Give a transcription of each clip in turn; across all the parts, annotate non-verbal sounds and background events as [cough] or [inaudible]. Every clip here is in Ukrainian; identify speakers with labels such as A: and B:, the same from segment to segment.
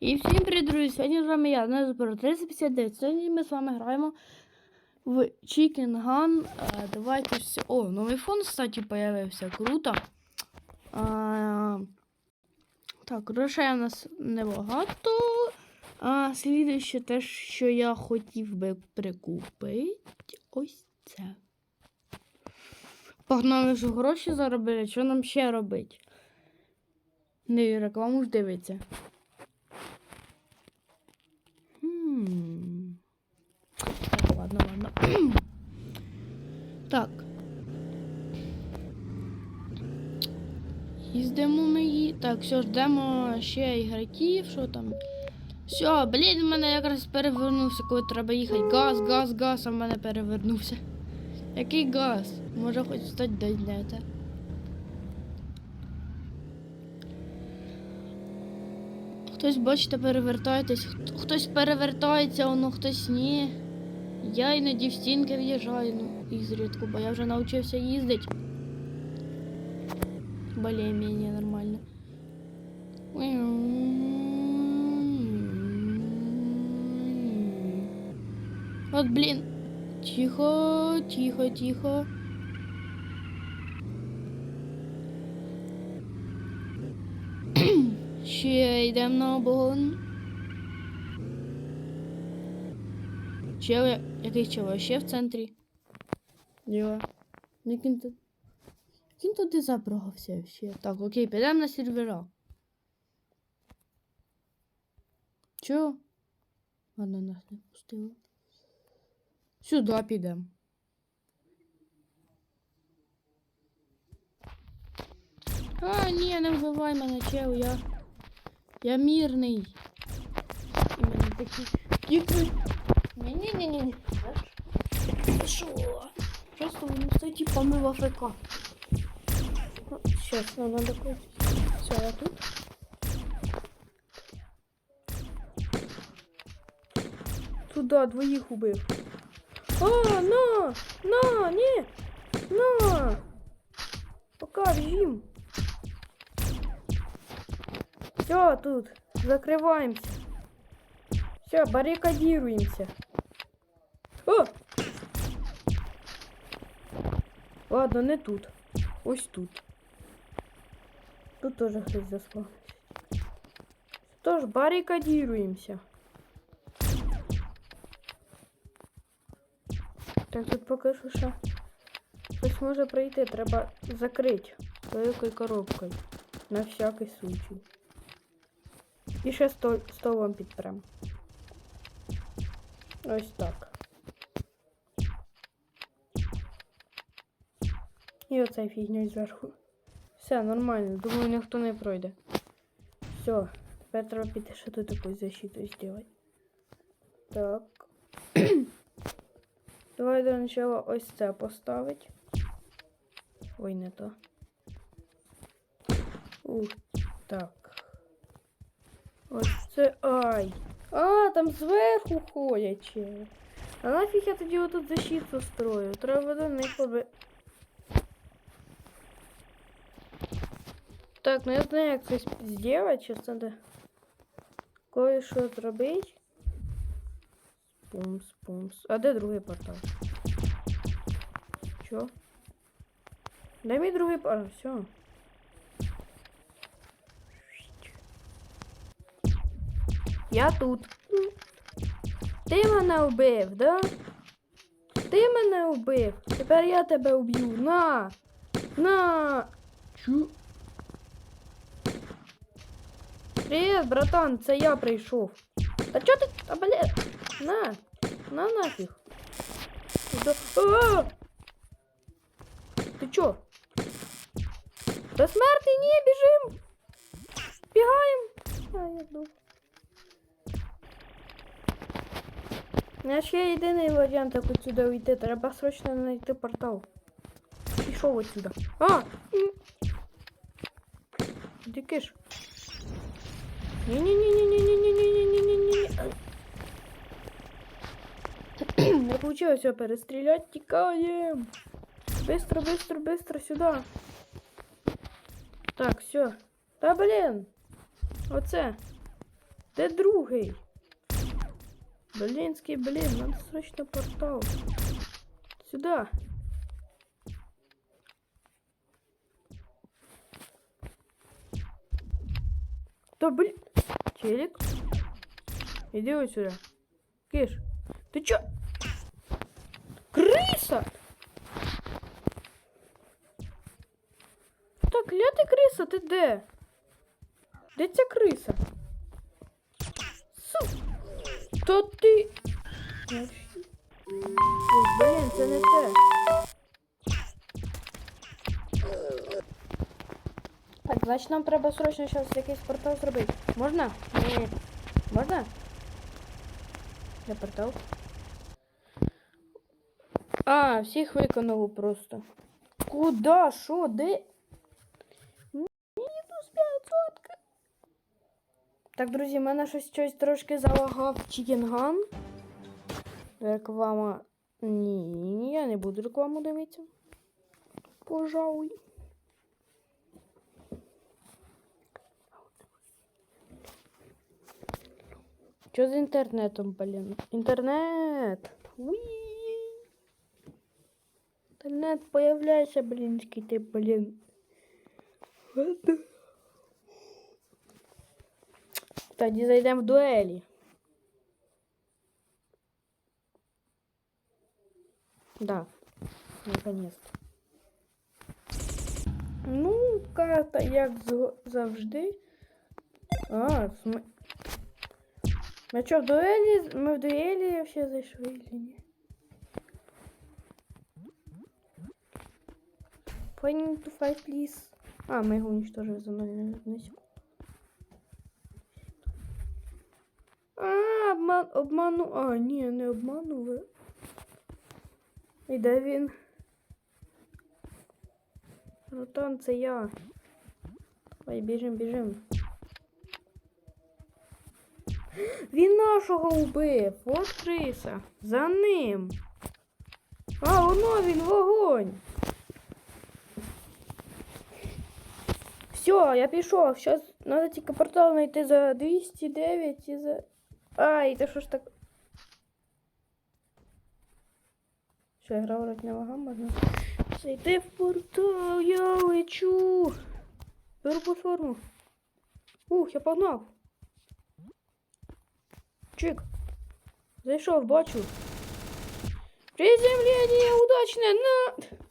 A: І всім привіт, друзі! Сьогодні з вами я, Незбор 359. Сьогодні ми з вами граємо в Chicken Gun. Е, Давайте все. О, новий фон, кстати, появився. Круто. А, так, грошей у нас небагато. А слідуюче те, що я хотів би прикупити. Ось це. Погнали ж гроші заробили, що нам ще робити? Не рекламу ж дивиться. Хм. Так, ладно, ладно. так. Їздимо ми її. Так, все, ждемо ще ігроків, що там. Все, блін, в мене якраз перевернувся, коли треба їхати. Газ, газ, газ, а в мене перевернувся. Який газ? Може хоч стати дайте. Хтось, бачите, перевертаєтесь, хтось перевертається, воно хтось ні. Я іноді в стінки в'їжджаю, ну, зрідку, бо я вже навчився їздити. Более-менее нормально. От, блін. Тихо, тихо, тихо. [coughs] Ще йдемо на обгон. Чел, який чел? Ще в центрі. Як він туди забрався ще? Так, окей, підемо на сервера. Чого? Ладно, нас не пустило. Сюди підемо. А, ні, не вбивай мене, чел, я. Я мирний. І мене такі. Тільки. Ні-ні-ні-ні. Що? Просто вони стоять типами в АФК. Сейчас, нам надо купить. Все, я тут. Туда двоїх убив. А, на! На! Ні! На! Пока режим. Все, тут. Закрываемся. Все, баррикадируемся. О! Ладно, не тут. Ось тут. Тут тоже хтось заспавнився. Тож, баррикадируемся. Так, тут поки що ще хтось може пройти, треба закрити великою коробкою. На всякий случай. І ще стол, столом підпрям. Ось так. І оцей фігньою зверху. Все, нормально. Думаю, ніхто не пройде. Все. Тепер треба піти ще тут якусь защиту зробити. Так. Давай до начала ось це поставить. Ой, не то. Ух, так. Ось це. Ай! А, там зверху ходять ще. А нафіг я тоді отут защиту строю? Треба до них поби... Так, ну я знаю, як це зробити, зараз треба кое-що зробити. Пумс, пумс. А де другий портал? Чо? Дай мій другий портал. Все. Я тут. Ти мене вбив, да? Ти мене вбив. Тепер я тебе вб'ю. На! На! Чу? Привіт, братан, це я прийшов. Та чо ти? А, бля... На! На нафиг! Да... А -а -а! Ты чё? Да смертный не бежим! Бегаем! А, я дух. Наш є єдиний варіант, отсюда уйти. Треба срочно найти портал. Пішов отсюда. А! Дикиш. Не, не, не, не, не, не, не, не. Не получилось перестрілять, тікаємо. Быстро, быстро, быстро сюда. Так, все. Та блін. Оце. Де другий? Блінський, блін, надо срочно портал. Сюда. Да блин. Челик. Иди вот сюда. Киш. Ты чё? Крыса! Так, ля ти криса, ти де? Де ця криса? Су! То ти. Ой, блін, це не те. Так, значить нам треба срочно зараз якийсь портал зробити. Можна? Ні. Можна? Де портал? А, всіх виконало просто. Куда? Що? Де? Мінус 500. Так, друзі, в мене щось щось трошки залагав Чікінган. Реклама. Ні, я не буду рекламу дивитися. Пожалуй. Що з інтернетом, блін? Інтернет. Уі. Інтернет появляється, блінський ти, блін. Ладно. Тоді зайдемо в дуелі. Да, наконец-то. Ну, карта, як зго- завжди. А, в см... Ми що, в дуелі? Ми в дуелі вообще зайшли или ні? Planning to fight, please. А, ми його уничтожили за мною на секунду. А, обман, обману. А, ні, не обманули. І де він? Ротан, це я. Ой, біжим, біжим. Він нашого убив. От криса. За ним. А, воно він вогонь. Все, я пішов. Сейчас надо тільки портал знайти за 209 і за. Ай, та що ж так. Що, я грав вроде не вага можна? Зайти в портал, я лечу. Беру платформу. Ух, я погнав. Чик. Зайшов, бачу. Приземление удачное на...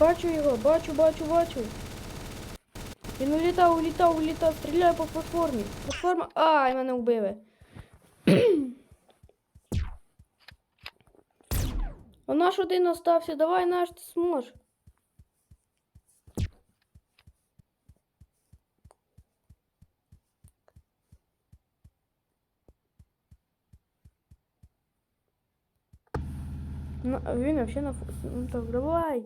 A: Бачу його, бачу, бачу, бачу. Він улітав, улітав, улітав, стріляє по платформі. Платформа. Ай, мене вбили. [clears throat] А наш один остався, давай наш ти зможеш. Він вообще на фо- Ну так, давай.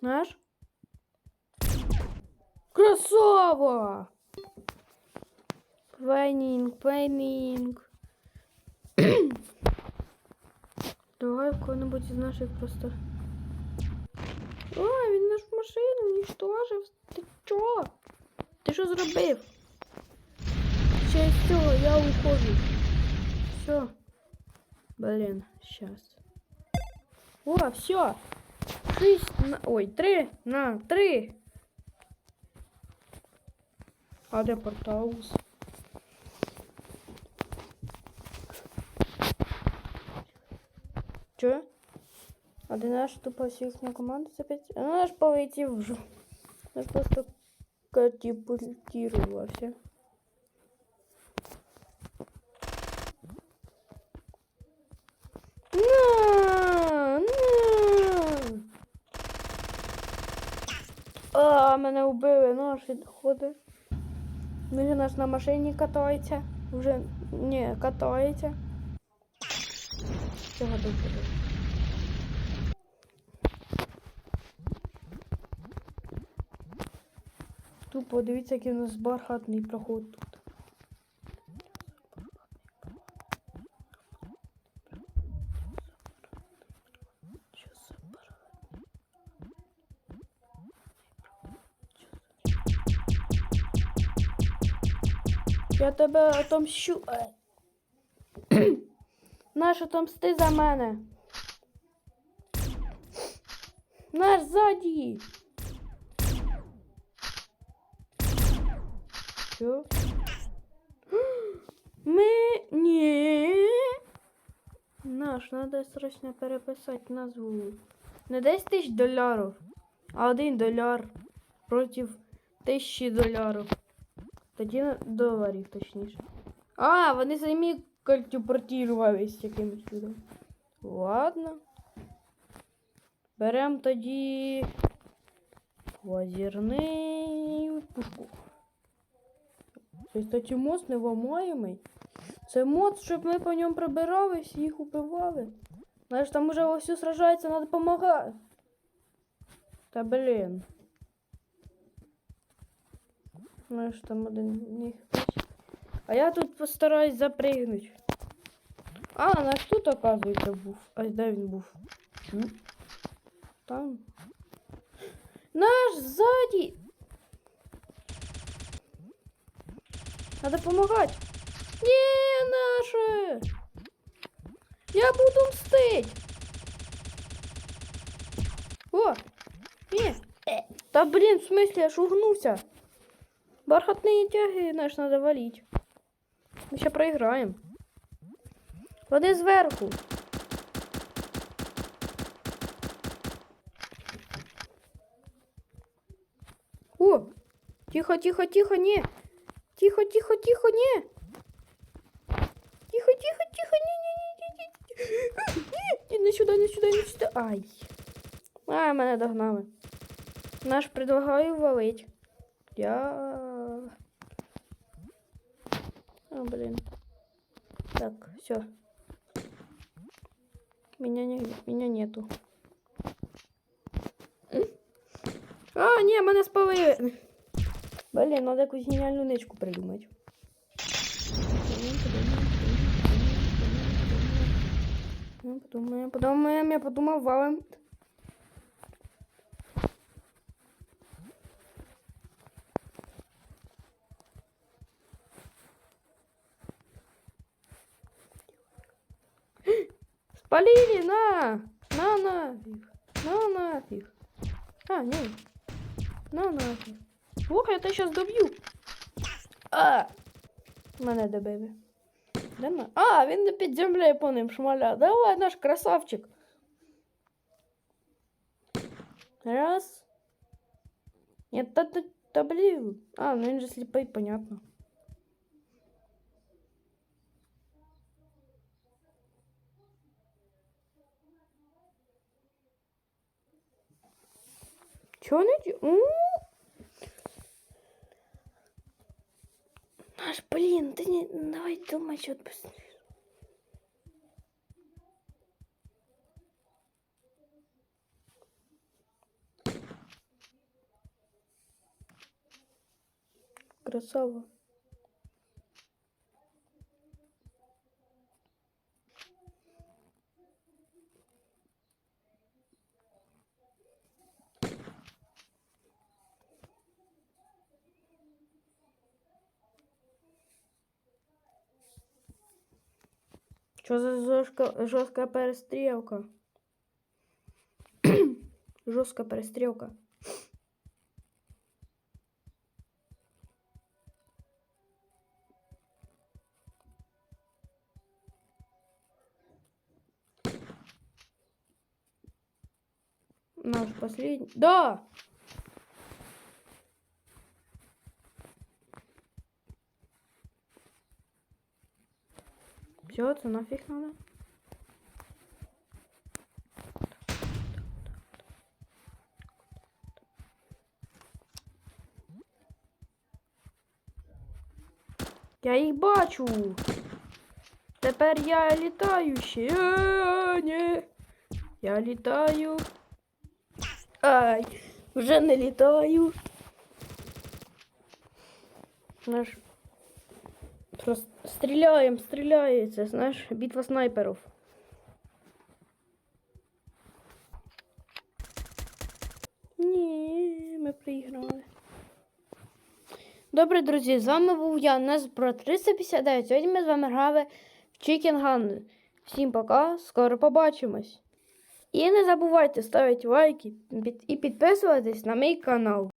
A: Наш? Красава! Пенінг, пенінг. [clears throat] Давай в кого-нибудь із наших просто. О, він нашу машину уничтожив. Ти чо? Ти що зробив? Ще з цього я уходжу. Все. Блін, щас. О, все. Шість на. Ой, три на три. А де портаус? Чо? А де наш тупо всіх на команду запять? А наш полетів вже. Наш просто катапультировался. А, мене вбили, наш доходи. Він у нас на машині катається. Вже не катається. Цього добре. Тупо дивіться, який у нас бархатний проход тут. Я тебе отомщу. [clears throat] Наш отомсти за мене. Наш ззаді. Що? [gasps] Ми ні. Наш, треба срочно переписати назву. Не 10 тисяч долярів, а один доляр проти тисячі долярів. Тоді доларів, точніше. А, вони самі культипортувались якимось чудом. Ладно. Берем тоді лазерний пушку. Це, кстати, мост невламаємий. Це мод, щоб ми по ньому пробирались і їх убивали. Знаєш, там уже вовсю сражається, треба допомагати. Та блін. Знаєш, там один них. А я тут постараюсь запригнути. А, наш тут, оказується, був. А де він був? М? Там. Наш ззаді. Надо помогать. Не, наше. Я буду мстить. О, не. Та блин, в смысле, я шугнулся. Бархатные тяги наш надо валить. Мы сейчас проиграем. Воды сверху. О! Тихо, тихо, тихо, не! Тихо, тихо, тихо, не! Тихо, тихо, тихо, не, не, не, не, не, не, не сюда, не сюда, не сюда. Ай. Ай, мене догнали. Наш предлагаю валить. Я блин. Так, все. Меня не, меня нету. А, ні, мене спалили. Блін, надо якусь геніальну ничку придумати. Ну, Подумаємо, подумаємо, я подумав, валим. Спалили, на! На нафиг! На нафиг! А, не. На нафиг. Ох, я тебе сейчас доб'ю. А! Мене добили. Де ма- А, він під землею по ним шмаля. Давай, наш красавчик. Раз. Нет, та, та, та блин. А, ну він же сліпий, понятно. Что она делает? наш блин, ты не... Давай думай, что ты быстрее. Красава. Что за жорстка, жорстка перестрілка? [clears throat] жорстка перестрілка. Наш последний. Да! Все, это нафиг надо. Я їх бачу. Тепер я літаючий. Е, ні. Я літаю. Ай, вже не літаю. Наш. Просто стріляємо, стріляється, знаєш, битва снайперів. Ні, ми проіграли. Добре, друзі, з вами був я, Нез про 359. Сьогодні ми з вами грали в Chicken Gun. Всім пока, скоро побачимось. І не забувайте ставити лайки і підписуватись на мій канал.